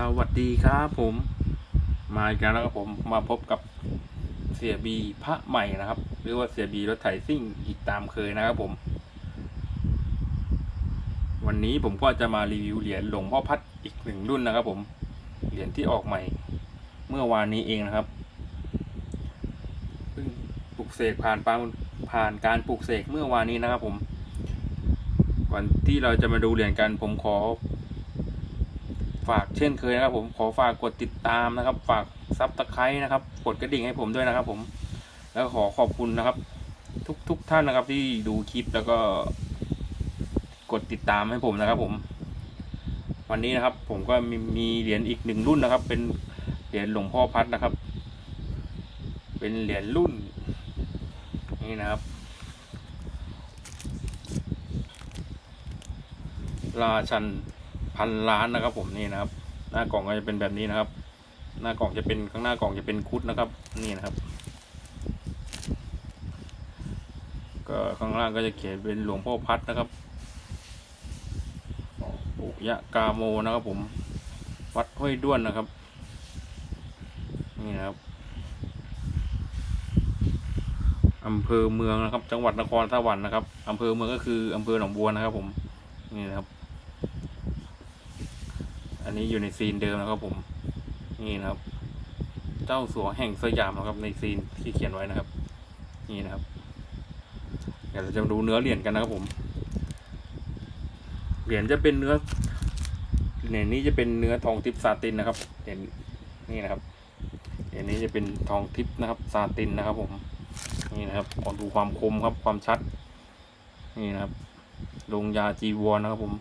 สวัสดีครับผมมาอีกแล้วครับผมมาพบกับเสียบีพระใหม่นะครับ หรือว่าเสียบีรถไถซิ่งอีกตามเคยนะครับผม วันนี้ผมก็จะมารีวิวเหรียญหลวงพ่อพัดอีกหนึ่งรุ่นนะครับ ผมเหรียญที่ออกใหม่ เมื่อวานนี้เองนะครับเพิ่งปลุกเสกผ่านปานผ่านการปลุกเสกเมื่อวานนี้นะครับ ผมก่อนที่เราจะมาดูเหรียญกันผมขอ ฝากเช่นเคยนะครับ ผมขอฝากกดติดตามนะครับ ฝากซับตะไคร้นะครับ กดกระดิ่งให้ผมด้วยนะครับ ผม แล้วขอขอบคุณนะครับ ทุกทุกท่านนะครับที่ดูคลิปแล้วก็ กดติดตามให้ผมนะครับ ผม วันนี้นะครับ ผมก็มีมีเหรียญอีกหนึ่งรุ่นนะครับ เป็นเหรียญหลวงพ่อพัดนะครับ เป็นเหรียญรุ่น นี่นะครับราชัน พันล้านนะครับ ผมนี่นะครับ หน้ากล่องก็จะเป็นแบบนี้นะครับ หน้ากล่องจะเป็นข้างหน้ากล่องจะเป็นคุดนะครับ นี่นะครับ ก็ข้างล่างก็จะเขียนเป็นหลวงพ่อพัดนะครับปุยะกาโมนะครับ ผม วัดห้วยด้วนนะครับ นี่นะครับอำเภอเมืองนะครับ จังหวัดนครสวรรค์นะครับอำเภอเมืองก็คืออำเภอหนองบัวนะครับ ผมนี่นะครับ อันนี้อยู่ในซีนเดิมนะครับผม นี่นะครับ เจ้าสัวแห่งสยามนะครับในซีนที่เขียนไว้นะครับ นี่นะครับ เดี๋ยวเราจะมาดูเนื้อเหรียญกันนะครับผม เหรียญจะเป็นเนื้อ เหรียญนี้จะเป็นเนื้อทองทิพซาตินนะครับ เหรียญนี่นะครับ เหรียญนี้จะเป็นทองทิพนะครับซาตินนะครับ ผม นี่นะครับขอดูความคมครับความชัด นี่นะครับลงยาจีวรนะครับผม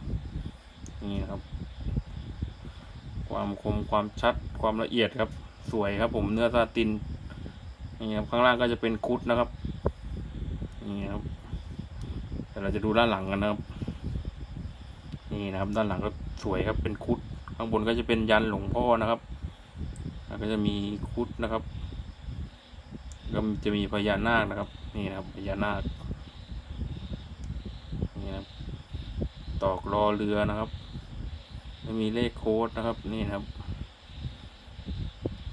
นี่นะครับ ความคมความชัดความละเอียดครับ สวยครับผมเนื้อซาตินนี่ครับข้างล่างก็จะเป็นคุดนะครับนี่ครับแต่เราจะดูด้านหลังกันนะครับ นี่นะครับ ด้านหลังก็สวยครับเป็นคุด ข้างบนก็จะเป็นยันหลวงพ่อนะครับแล้วก็จะมีคุดนะครับ ก็จะมีพญานาคนะครับ นี่นะครับพญานาคนี่นะครับตอกรอเรือนะครับ ไม่มีเลขโค้ดนะครับนี่นะครับ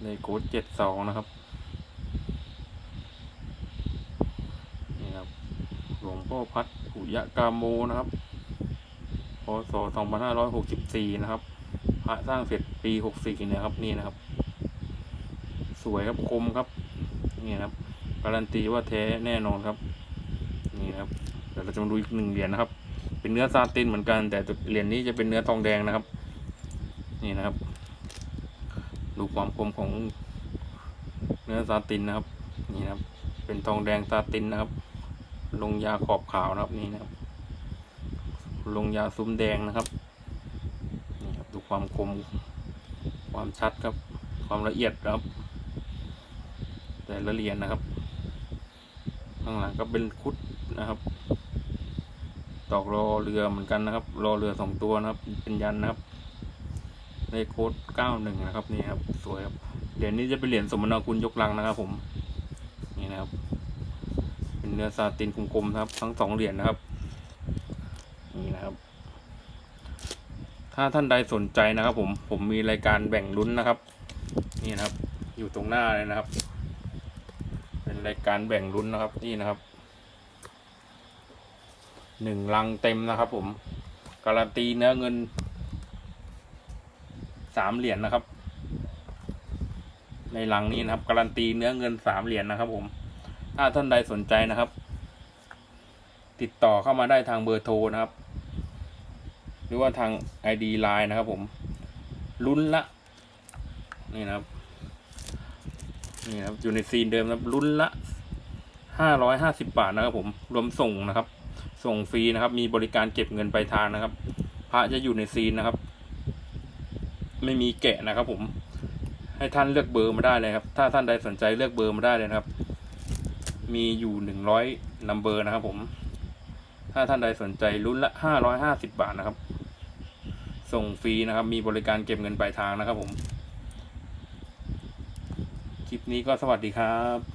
เลขโค้ดเจ็ดสองนะครับ นี่ครับ หลวงพ่อพัดปุยะกาโมนะครับพศสองพันห้าร้อยหกสิบสี่นะครับ พระสร้างเสร็จปีหกสี่นะครับนี่นะครับ สวยครับคมครับ นี่นะครับ การันตีว่าแท้แน่นอนครับ นี่นะครับเดี๋ยวเราจะมาดูอีกหนึ่งเหรียญนะครับ เป็นเนื้อซาตินเหมือนกัน แต่เหรียญนี้จะเป็นเนื้อทองแดงนะครับ นี่นะครับ ดูความคมของเนื้อซาตินนะครับ นี่นะครับ เป็นทองแดงซาตินนะครับ ลงยาขอบขาวนะครับนี่นะครับ ลงยาซุ้มแดงนะครับนี่ครับ ดูความคม ความชัดครับ ความละเอียดครับ แต่ละเหรียญนะครับ ข้างหลังก็เป็นคุดนะครับตอกรอเรือเหมือนกันนะครับ รอเรือสองตัวนะครับ เป็นยันนะครับ เลขโค้ดเก้าหนึ่งนะครับนี่ครับสวยครับเหรียญนี้จะเป็นเหรียญสมนาคุณยกลังนะครับ ผมนี่นะครับ เป็นเนื้อซาตินกลมๆนะครับ ทั้งสองเหรียญนะครับนี่นะครับ ถ้าท่านใดสนใจนะครับ ผมผมมีรายการแบ่งลุ้นนะครับ นี่นะครับ อยู่ตรงหน้าเลยนะครับ เป็นรายการแบ่งลุ้นนะครับนี่นะครับหนึ่งลังเต็มนะครับ ผม การันตีเนื้อเงิน สามเหรียญนะครับ ในลังนี้นะครับการันตีเนื้อเงินสามเหรียญนะครับ ผม ถ้าท่านใดสนใจนะครับ ติดต่อเข้ามาได้ทางเบอร์โทรนะครับ หรือว่าทาง ID Line นะครับ ผมลุ้นละนี่นะครับนี่นะครับอยู่ในซีนเดิมนะครับลุ้นละห้าร้อยห้าสิบบาทนะครับผมรวมส่งนะครับ ส่งฟรีนะครับ มีบริการเก็บเงินปลายทางนะครับ พระจะอยู่ในซีนนะครับ ไม่มีแกะนะครับ ผม ให้ท่านเลือกเบอร์มาได้เลยครับ ถ้าท่านใดสนใจเลือกเบอร์มาได้เลยนะครับ มีอยู่หนึ่งร้อยนัมเบอร์นะครับผม ถ้าท่านใดสนใจรุ่นละห้าร้อยห้าสิบบาทนะครับ ส่งฟรีนะครับ มีบริการเก็บเงินปลายทางนะครับผม คลิปนี้ก็สวัสดีครับ